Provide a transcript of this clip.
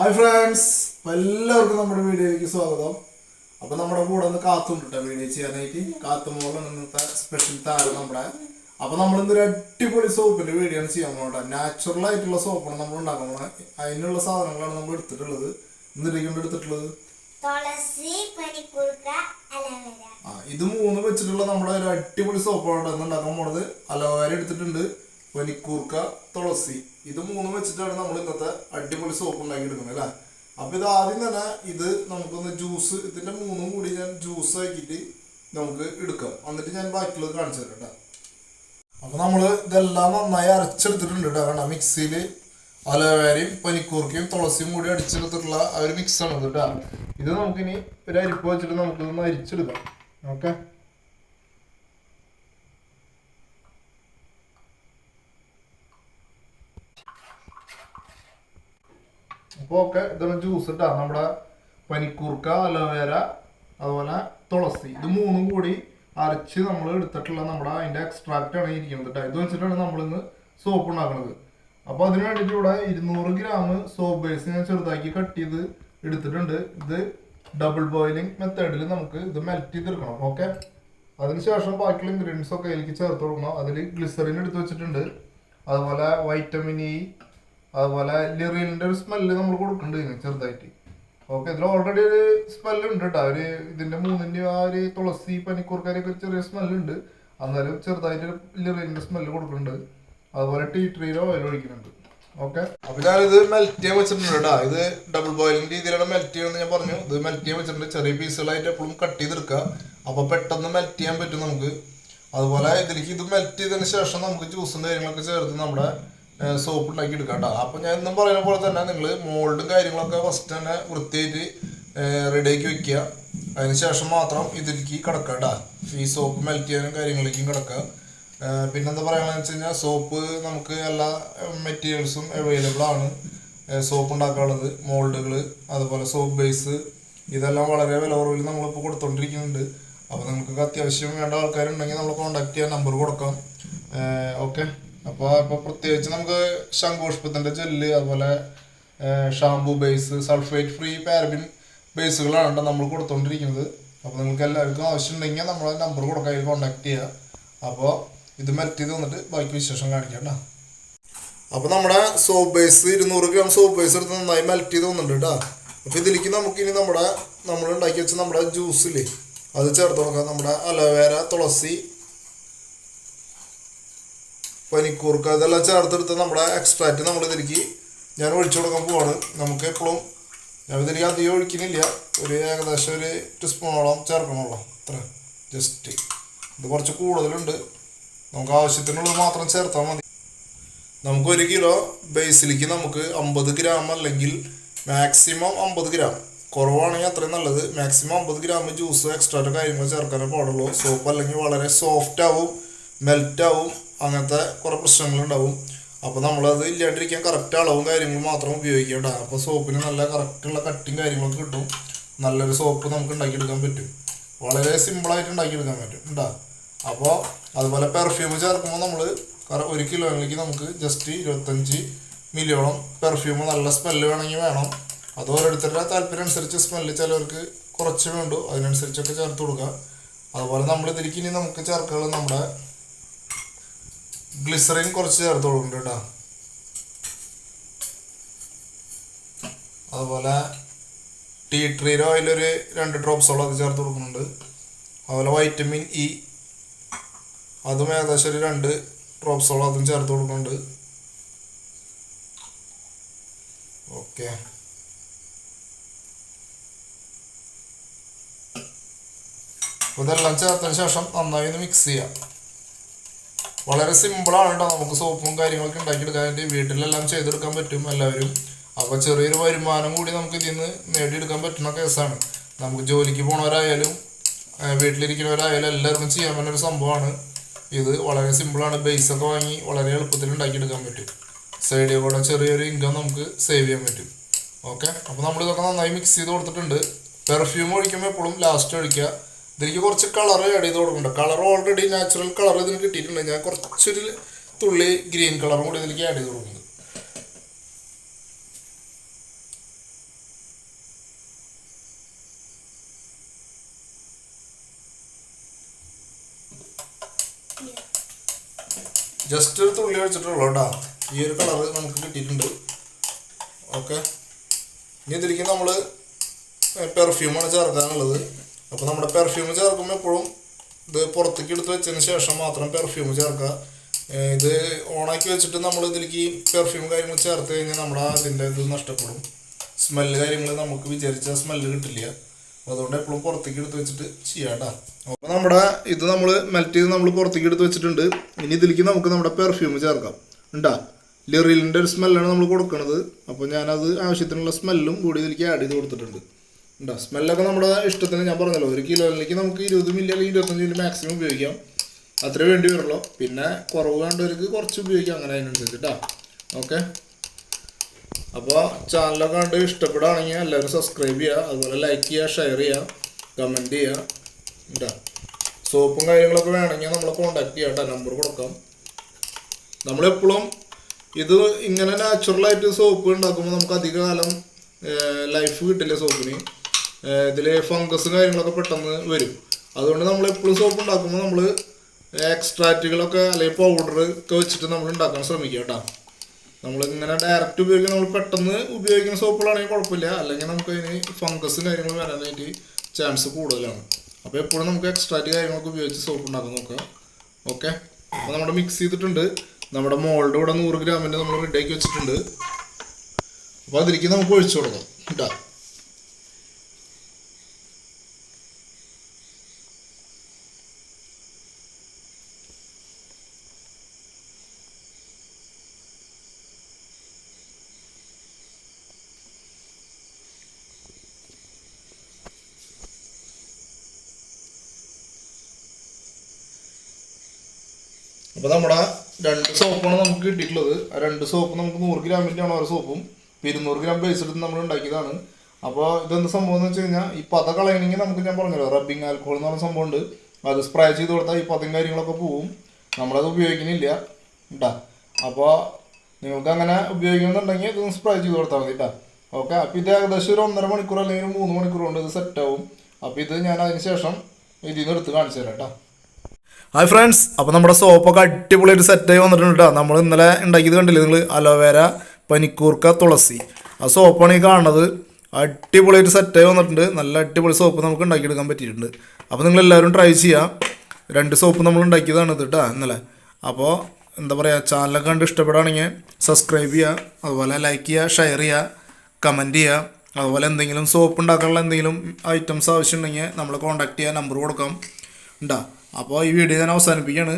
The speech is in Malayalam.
ഹായ് ഫ്രണ്ട്സ് എല്ലാവർക്കും നമ്മുടെ വീഡിയോയിലേക്ക് സ്വാഗതം. അപ്പൊ നമ്മുടെ കൂടെ ഒന്ന് കാത്തുണ്ട് വീഡിയോ ചെയ്യാനായിട്ട്. കാത്തുമോളാണ് ഇന്നത്തെ സ്പെഷ്യൽ താരം നമ്മുടെ. അപ്പൊ നമ്മൾ ഇന്നൊരു അടിപൊളി സോപ്പിന്റെ വീഡിയോ ആണ് ചെയ്യാൻ പോകട്ടെ നാച്ചുറൽ ആയിട്ടുള്ള സോപ്പാണ് നമ്മൾ ഉണ്ടാക്കാൻ പോകുന്നത് അതിനുള്ള സാധനങ്ങളാണ് നമ്മൾ എടുത്തിട്ടുള്ളത്. ഇന്നിരിക്കുമ്പോൾ എടുത്തിട്ടുള്ളത്? ആ ഇത് മൂന്ന് വെച്ചിട്ടുള്ള നമ്മുടെ ഒരു അടിപൊളി സോപ്പാണ് ഉണ്ടാക്കാൻ പോണത്. അലോവേര എടുത്തിട്ടുണ്ട്. പനിക്കൂർക്ക തുളസി. ഇത് മൂന്ന് വെച്ചിട്ടാണ് നമ്മൾ ഇന്നത്തെ അടിപൊളി സോപ്പ് ഉണ്ടാക്കി എടുക്കുന്നത് അല്ലേ? അപ്പൊ ഇത് ആദ്യം തന്നെ ഇത് നമുക്കൊന്ന് ജ്യൂസ് ഇതിന്റെ മൂന്നും കൂടി ഞാൻ ജ്യൂസ് ആക്കിയിട്ട് നമുക്ക് എടുക്കാം. എന്നിട്ട് ഞാൻ ബാക്കിയുള്ളത് കാണിച്ചു തരാം കേട്ടോ. അപ്പൊ നമ്മൾ ഇതെല്ലാം നന്നായി അരച്ചെടുത്തിട്ടുണ്ട് കേട്ടോ. കാരണം മിക്സിയിൽ അലവേരയും പനിക്കൂർക്കയും തുളസിയും കൂടി അടിച്ചെടുത്തിട്ടുള്ള ആ ഒരു മിക്സാണ് കേട്ടോ. ഇത് നമുക്കിനി ഒരു അരിപ്പ് വെച്ചിട്ട് നമുക്ക് ഇതൊന്ന് അരിച്ചെടുക്കാം. ഓക്കെ? അപ്പോൾ ഒക്കെ ജ്യൂസ് ഇട്ടാ നമ്മുടെ പനിക്കൂർക്ക അലോവേര അതുപോലെ തുളസി. ഇത് മൂന്നും കൂടി അരച്ച് നമ്മൾ എടുത്തിട്ടുള്ള നമ്മുടെ അതിന്റെ എക്സ്ട്രാക്റ്റ് ആണ് ഇരിക്കുന്നത് കേട്ടോ ഇത് വെച്ചിട്ടാണ് നമ്മളിന്ന് സോപ്പ് ഉണ്ടാക്കുന്നത്. അപ്പോൾ അതിന് വേണ്ടിയിട്ട് ഇവിടെ ഇരുന്നൂറ് ഗ്രാം സോപ്പ് ബേസ് ഞാൻ ചെറുതാക്കി കട്ട് ചെയ്ത് എടുത്തിട്ടുണ്ട്. ഇത് ഡബിൾ ബോയിലിംഗ് മെത്തേഡിൽ നമുക്ക് ഇത് മെൽറ്റ് ചെയ്തെടുക്കണം. ഓക്കെ അതിനുശേഷം ബാക്കിയുള്ള ഇൻഗ്രീഡിയൻസ് ഒക്കെ അതിലേക്ക് ചേർത്ത് കൊടുക്കണം. അതിൽ ഗ്ലിസറിൻ എടുത്ത് വെച്ചിട്ടുണ്ട്. അതുപോലെ വൈറ്റമിൻ ഇ അതുപോലെ ലിറിലിന്റെ ഒരു സ്മെല്ല് നമ്മൾ കൊടുക്കുന്നുണ്ട് ചെറുതായിട്ട്. ഓക്കെ ഇതിൽ ഓൾറെഡി ഒരു സ്മെല്ല് ഉണ്ട് കേട്ടോ ഒരു ഇതിന്റെ മൂന്നിന്റെ ആ ഒരു തുളസി പനിക്കൂർക്കാരൊക്കെ ഒരു ചെറിയ സ്മെല്ല് ഉണ്ട്. എന്നാലും ചെറുതായിട്ട് ലിറിലിന്റെ സ്മെല്ല് കൊടുക്കുന്നുണ്ട് അതുപോലെ ടീ ട്രീയുടെ ഓയിൽ ഒഴിക്കുന്നുണ്ട്. ഓക്കെ അപ്പൊ ഞാൻ ഇത് മെൽറ്റ് ചെയ്യാൻ വെച്ചിട്ടുണ്ട് കേട്ടോ ഇത് ഡബിൾ ബോയിലിംഗ് രീതിയിലാണ് മെൽറ്റ് ചെയ്യണമെന്ന് ഞാൻ പറഞ്ഞു. ഇത് മെൽറ്റ് ചെയ്യാൻ വെച്ചിട്ടുണ്ട്. ചെറിയ പീസുകളായിട്ട് എപ്പോഴും കട്ട് ചെയ്തെടുക്കുക. അപ്പൊ പെട്ടെന്ന് മെൽറ്റ് ചെയ്യാൻ പറ്റും നമുക്ക്. അതുപോലെ ഇതിലേക്ക് ഇത് മെൽറ്റ് ചെയ്തതിന് ശേഷം നമുക്ക് ജ്യൂസും കാര്യങ്ങളൊക്കെ ചേർത്ത് നമ്മുടെ സോപ്പ് ഉണ്ടാക്കി എടുക്കാം കേട്ടോ അപ്പൊ ഞാൻ ഇന്നും പറയുന്ന പോലെ തന്നെ നിങ്ങൾ മോൾഡും കാര്യങ്ങളൊക്കെ ഫസ്റ്റ് തന്നെ വൃത്തിയായിട്ട് റെഡിയാക്കി വെക്കുക. അതിന് ശേഷം മാത്രം ഇതിലേക്ക് കിടക്കുക ഈ സോപ്പ് മെൽറ്റ് ചെയ്യാനും കാര്യങ്ങളിലേക്കും കിടക്കുക. പിന്നെന്താ പറയുകയെന്ന് വെച്ച് കഴിഞ്ഞാൽ സോപ്പ് നമുക്ക് എല്ലാ മെറ്റീരിയൽസും അവൈലബിൾ ആണ്. സോപ്പ് ഉണ്ടാക്കാനുള്ളത് മോൾഡുകൾ അതുപോലെ സോപ്പ് ബേസ് ഇതെല്ലാം വളരെ വില കുറവിൽ നമ്മളിപ്പോൾ കൊടുത്തോണ്ടിരിക്കുന്നുണ്ട്. അപ്പോൾ നിങ്ങൾക്ക് അത്യാവശ്യം വേണ്ട ആൾക്കാരുണ്ടെങ്കിൽ നമ്മൾ കോൺടാക്ട് ചെയ്യാൻ നമ്പർ കൊടുക്കാം. ഓക്കെ അപ്പോൾ ഇപ്പോൾ പ്രത്യേകിച്ച് നമുക്ക് ശംഖുപുഷ്പത്തിന്റെ ജെല്ല് അതുപോലെ shampoo base sulphate free paraben ബേസുകളാണ് നമ്മൾ കൊടുത്തോണ്ടിരിക്കുന്നത്. അപ്പോൾ നിങ്ങൾക്ക് എല്ലാവർക്കും ആവശ്യമുണ്ടെങ്കിൽ നമ്മളെ നമ്പർ കൊടുക്കാൻ കോൺടാക്ട് ചെയ്യുക അപ്പോൾ ഇത് മെൽറ്റ് ചെയ്ത് വന്നിട്ട് ബാക്കി വിശേഷം കാണിക്കാം കേട്ടോ. അപ്പോൾ നമ്മുടെ സോപ്പ് ബേസ് ഇരുന്നൂറ് ഗ്രാം സോപ്പ് ബേസ് എടുത്ത് നന്നായി മെൽറ്റ് ചെയ്ത് വന്നിട്ടുണ്ട് കേട്ടോ. അപ്പോൾ ഇതിലേക്ക് നമുക്ക് ഇനി നമ്മുടെ നമ്മൾ ഉണ്ടാക്കി വെച്ച നമ്മുടെ ജ്യൂസില്ലേ അത് ചേർത്ത് കൊടുക്കാം. നമ്മുടെ അലോവേര തുളസി പനിക്കൂർക്ക ഇതെല്ലാം ചേർത്തെടുത്ത് നമ്മുടെ എക്സ്ട്രാക്റ്റ് നമ്മൾ ഇതിലേക്ക് ഞാൻ ഒഴിച്ചു കൊടുക്കാൻ പോവാണ്. നമുക്ക് എപ്പോഴും ഞാൻ ഇതിലേക്ക് അധികം ഒഴിക്കുന്നില്ല. ഒരു ഏകദേശം ഒരു ടീസ്പൂണോളം ചേർക്കണമല്ലോ അത്ര. ജസ്റ്റ് ഇത് കുറച്ച് കൂടുതലുണ്ട്. നമുക്ക് ആവശ്യത്തിനുള്ളത് മാത്രം ചേർത്താൽ മതി. നമുക്ക് ഒരു കിലോ ബേസിലേക്ക് നമുക്ക് അമ്പത് ഗ്രാം അല്ലെങ്കിൽ മാക്സിമം അമ്പത് ഗ്രാം. കുറവാണെങ്കിൽ അത്രയും നല്ലത്. മാക്സിമം അമ്പത് ഗ്രാം ജ്യൂസ് എക്സ്ട്രാ കാര്യങ്ങൾ ചേർക്കാനേ പാടുള്ളൂ. സോപ്പ് അല്ലെങ്കിൽ വളരെ സോഫ്റ്റ് ആവും മെൽറ്റ് ആവും. അങ്ങനത്തെ കുറേ പ്രശ്നങ്ങളുണ്ടാവും. അപ്പോൾ നമ്മളത് ഇല്ലാണ്ടിരിക്കാൻ കറക്റ്റ് അളവും കാര്യങ്ങളും മാത്രം ഉപയോഗിക്കേണ്ട അപ്പോൾ സോപ്പിന് നല്ല കറക്റ്റുള്ള കട്ടിങ് കാര്യങ്ങളൊക്കെ കിട്ടും. നല്ലൊരു സോപ്പ് നമുക്ക് ഉണ്ടാക്കിയെടുക്കാൻ പറ്റും. വളരെ സിമ്പിളായിട്ട് ഉണ്ടാക്കിയെടുക്കാൻ പറ്റും ഉണ്ടാ അപ്പോൾ അതുപോലെ പെർഫ്യൂം ചേർക്കുമ്പോൾ നമ്മൾ ഒരു കിലോയിലേക്ക് നമുക്ക് ജസ്റ്റ് ഇരുപത്തഞ്ച് മില്ലിയോളം പെർഫ്യൂം നല്ല സ്മെല്ല് വേണമെങ്കിൽ വേണം. അത് ഓരോരുത്തരുടെ താല്പര്യം അനുസരിച്ച് സ്മെല്ല് ചിലവർക്ക് കുറച്ച് വേണ്ടു. അതിനനുസരിച്ചൊക്കെ ചേർത്ത് കൊടുക്കുക. അതുപോലെ നമ്മൾ ഇതിലേക്ക് ഇനി നമുക്ക് ചേർക്കാനുള്ളത് നമ്മുടെ ഗ്ലിസറിൻ കുറച്ച് ചേർത്ത് കേട്ടോ. അതുപോലെ ടീ ട്രീയുടെ ഓയിലൊരു രണ്ട് ഡ്രോപ്സോളം അത് ചേർത്ത് കൊടുക്കുന്നുണ്ട്. അതുപോലെ വൈറ്റമിൻ ഇ അതും ഏകദേശം ഒരു രണ്ട് ഡ്രോപ്സോളം അതും ചേർത്ത് കൊടുക്കുന്നുണ്ട്. ഓക്കെ ഇതെല്ലാം ചേർത്തതിന് ശേഷം നന്നായി ഒന്ന് മിക്സ് ചെയ്യാം. വളരെ സിമ്പിളാണ് കേട്ടോ നമുക്ക് സോപ്പും കാര്യങ്ങളൊക്കെ ഉണ്ടാക്കിയെടുക്കാൻ വേണ്ടി വീട്ടിലെല്ലാം ചെയ്തെടുക്കാൻ പറ്റും എല്ലാവരും. അപ്പോൾ ചെറിയൊരു വരുമാനം കൂടി നമുക്ക് ഇതിൽ നിന്ന് നേടിയെടുക്കാൻ പറ്റുന്ന കേസാണ്. നമുക്ക് ജോലിക്ക് പോണവരായാലും വീട്ടിലിരിക്കുന്നവരായാലും എല്ലാവർക്കും ചെയ്യാൻ പറ്റുന്ന ഒരു സംഭവമാണ്. ഇത് വളരെ സിമ്പിളാണ് ബേസ് ഒക്കെ വാങ്ങി വളരെ എളുപ്പത്തിൽ ഉണ്ടാക്കിയെടുക്കാൻ പറ്റും. സൈഡിൽ കൂടെ ചെറിയൊരു ഇൻകം നമുക്ക് സേവ് ചെയ്യാൻ പറ്റും. ഓക്കെ അപ്പോൾ നമ്മൾ ഇതൊക്കെ നന്നായി മിക്സ് ചെയ്ത് കൊടുത്തിട്ടുണ്ട്. പെർഫ്യൂം ഒഴിക്കുമ്പോൾ എപ്പോഴും ലാസ്റ്റ് ഒഴിക്കുക. ഇതിലേക്ക് കുറച്ച് കളർ ആഡ് ചെയ്ത് കൊടുക്കുന്നുണ്ട്. കളർ ഓൾറെഡി നാച്ചുറൽ കളർ ഇതിന് കിട്ടിയിട്ടുണ്ട്. ഞാൻ കുറച്ചൊരു തുള്ളി ഗ്രീൻ കളറും കൂടി ഇതിലേക്ക് ആഡ് ചെയ്ത് കൊടുക്കുന്നുണ്ട്. ജസ്റ്റ് ഒരു തുള്ളി വെച്ചിട്ടുള്ളൂ കേട്ടോ. ഈ ഒരു കളർ നമുക്ക് കിട്ടിയിട്ടുണ്ട്. ഓക്കെ ഇനി ഇതിലേക്ക് നമ്മൾ പെർഫ്യൂമാണ് ചേർക്കാനുള്ളത്. അപ്പോൾ നമ്മുടെ പെർഫ്യൂം ചേർക്കുമ്പോൾ എപ്പോഴും ഇത് പുറത്തേക്ക് എടുത്ത് വെച്ചതിന് ശേഷം മാത്രം പെർഫ്യൂം ചേർക്കുക. ഇത് ഓണാക്കി വെച്ചിട്ട് നമ്മൾ ഇതിലേക്ക് പെർഫ്യൂം കാര്യങ്ങൾ ചേർത്ത് കഴിഞ്ഞാൽ നമ്മുടെ അതിന്റെ ഇത് നഷ്ടപ്പെടും. സ്മെല്ല് കാര്യങ്ങൾ നമുക്ക് വിചാരിച്ച സ്മെല്ല് കിട്ടില്ല. അതുകൊണ്ട് എപ്പോഴും പുറത്തേക്ക് എടുത്ത് വെച്ചിട്ട് ചെയ്യാം കേട്ടോ അപ്പോൾ നമ്മുടെ ഇത് നമ്മൾ മെൽറ്റ് ചെയ്ത് നമ്മൾ പുറത്തേക്ക് എടുത്ത് വെച്ചിട്ടുണ്ട്. ഇനി ഇതിലേക്ക് നമുക്ക് നമ്മുടെ പെർഫ്യൂം ചേർക്കാം. ഉണ്ടാ ലിറിലിന്റെ ഒരു സ്മെല്ലാണ് നമ്മൾ കൊടുക്കുന്നത് അപ്പോൾ ഞാനത് ആവശ്യത്തിനുള്ള സ്മെല്ലും കൂടി ഇതിലേക്ക് ആഡ് ചെയ്ത് കൊടുത്തിട്ടുണ്ട്. ഉണ്ടോ? സ്മെല്ലൊക്കെ നമ്മുടെ ഇഷ്ടത്തിന് ഞാൻ പറഞ്ഞല്ലോ ഒരു കിലോയിലേക്ക് നമുക്ക് ഇരുപത് മില്ലി അല്ലെങ്കിൽ ഇരുപത്തഞ്ച് മില്ലി മാക്സിമം ഉപയോഗിക്കാം. അത്രേ വേണ്ടി വരുള്ളൂ. പിന്നെ കുറവ് വേണ്ടവർക്ക് കുറച്ച് ഉപയോഗിക്കാം അങ്ങനെ അതിനനുസരിച്ച് കേട്ടോ ഓക്കെ. അപ്പോൾ ചാനലൊക്കെ കണ്ട് ഇഷ്ടപ്പെടുകയാണെങ്കിൽ എല്ലാവരും സബ്സ്ക്രൈബ് ചെയ്യുക അതുപോലെ ലൈക്ക് ചെയ്യുക ഷെയർ ചെയ്യുക കമന്റ് ചെയ്യുക. കേട്ടോ സോപ്പും കാര്യങ്ങളൊക്കെ വേണമെങ്കിൽ നമ്മളെ കോൺടാക്ട് ചെയ്യാം കേട്ടോ നമ്പർ കൊടുക്കാം. നമ്മളെപ്പോഴും ഇത് ഇങ്ങനെ നാച്ചുറലായിട്ട് സോപ്പ് ഉണ്ടാക്കുമ്പോൾ നമുക്ക് അധിക കാലം ലൈഫ് കിട്ടില്ല സോപ്പിന് ഇതിൽ ഫംഗസും കാര്യങ്ങളൊക്കെ പെട്ടെന്ന് വരും. അതുകൊണ്ട് നമ്മൾ എപ്പോഴും സോപ്പ് ഉണ്ടാക്കുമ്പോൾ നമ്മൾ എക്സ്ട്രാക്റ്റുകളൊക്കെ അല്ലെങ്കിൽ പൗഡർ ഒക്കെ വെച്ചിട്ട് നമ്മൾ ഉണ്ടാക്കാൻ ശ്രമിക്കുക കേട്ടോ. നമ്മൾ ഇങ്ങനെ ഡയറക്റ്റ് ഉപയോഗിക്കുന്ന നമ്മൾ പെട്ടെന്ന് ഉപയോഗിക്കുന്ന സോപ്പുകളാണെങ്കിൽ കുഴപ്പമില്ല. അല്ലെങ്കിൽ നമുക്ക് അതിന് ഫംഗസും കാര്യങ്ങളും വരാനായിട്ട് ചാൻസ് കൂടുതലാണ്. അപ്പോൾ എപ്പോഴും നമുക്ക് എക്സ്ട്രാക്റ്റ് കാര്യങ്ങളൊക്കെ ഉപയോഗിച്ച് സോപ്പ് ഉണ്ടാക്കാൻ നോക്കാം ഓക്കെ അപ്പോൾ നമ്മുടെ മിക്സ് ചെയ്തിട്ടുണ്ട്. നമ്മുടെ മോൾഡ് ഇവിടെ നൂറ് ഗ്രാമിന്റെ നമ്മൾ റെഡിയാക്കി വെച്ചിട്ടുണ്ട്. അപ്പോൾ അതിലേക്ക് നമുക്ക് ഒഴിച്ചു കൊടുക്കാം. കേട്ടോ. അപ്പോൾ നമ്മുടെ രണ്ട് സോപ്പാണ് നമുക്ക് കിട്ടിയിട്ടുള്ളത്. ആ രണ്ട് സോപ്പ് നമുക്ക് നൂറ് ഗ്രാമിന്റെ ആണ് ഓരോ സോപ്പും ഇരുന്നൂറ് ഗ്രാം ബേസ് എടുത്ത് നമ്മൾ ഉണ്ടാക്കിയതാണ്. അപ്പോൾ ഇതെന്ത് സംഭവം എന്ന് വെച്ച് കഴിഞ്ഞാൽ ഈ പത കളയണമെങ്കിൽ നമുക്ക് ഞാൻ പറഞ്ഞല്ലോ റബ്ബിങ് ആൽക്കോൾ എന്ന് പറഞ്ഞ സംഭവം ഉണ്ട് അത് സ്പ്രേ ചെയ്ത് കൊടുത്താൽ ഈ പതയും കാര്യങ്ങളൊക്കെ പോവും. നമ്മളത് ഉപയോഗിക്കുന്നില്ല. കേട്ടാ അപ്പോൾ നിങ്ങൾക്ക് അങ്ങനെ ഉപയോഗിക്കുന്നുണ്ടെങ്കിൽ ഇതൊന്ന് സ്പ്രേ ചെയ്ത് കൊടുത്താൽ മതി കേട്ടോ ഓക്കെ. അപ്പോൾ ഇത് ഏകദേശം ഒരു ഒന്നര മണിക്കൂർ അല്ലെങ്കിൽ മൂന്ന് മണിക്കൂർ കൊണ്ട് ഇത് സെറ്റ് ആവും. അപ്പോൾ ഇത് ഞാൻ അതിന് ശേഷം ഇതിൽ നിന്ന് എടുത്ത് കാണിച്ചു തരാം കേട്ടോ ഹായ് ഫ്രണ്ട്സ് അപ്പോൾ നമ്മുടെ സോപ്പൊക്കെ അടിപൊളി അടിപൊളിയായിട്ട് സെറ്റായി വന്നിട്ടുണ്ട് നമ്മൾ ഇന്നലെ ഉണ്ടാക്കിയത് കണ്ടില്ലേ? നിങ്ങൾ അലോവേര പനിക്കൂർക്ക തുളസി. ആ സോപ്പാണ് ഈ കാണുന്നത്. അടിപൊളിയായിട്ട് സെറ്റായി വന്നിട്ടുണ്ട്. നല്ല അടിപൊളി സോപ്പ് നമുക്ക് ഉണ്ടാക്കിയെടുക്കാൻ പറ്റിയിട്ടുണ്ട്. അപ്പോൾ നിങ്ങൾ എല്ലാവരും ട്രൈ ചെയ്യുക രണ്ട് സോപ്പ് നമ്മൾ ഉണ്ടാക്കിയതാണ് ഇത് കേട്ടോ ഇന്നലെ. അപ്പോൾ എന്താ പറയുക ചാനലൊക്കെ കണ്ട് ഇഷ്ടപ്പെടുകയാണെങ്കിൽ സബ്സ്ക്രൈബ് ചെയ്യുക അതുപോലെ ലൈക്ക് ചെയ്യുക ഷെയർ ചെയ്യുക കമന്റ് ചെയ്യുക അതുപോലെ എന്തെങ്കിലും സോപ്പ് ഉണ്ടാക്കാനുള്ള എന്തെങ്കിലും ഐറ്റംസ് ആവശ്യമുണ്ടെങ്കിൽ നമ്മൾ കോൺടാക്ട് ചെയ്യാൻ നമ്പർ കൊടുക്കാം. ഉണ്ടാ അപ്പോൾ ഈ വീഡിയോ ഞാൻ അവസാനിപ്പിക്കുകയാണ്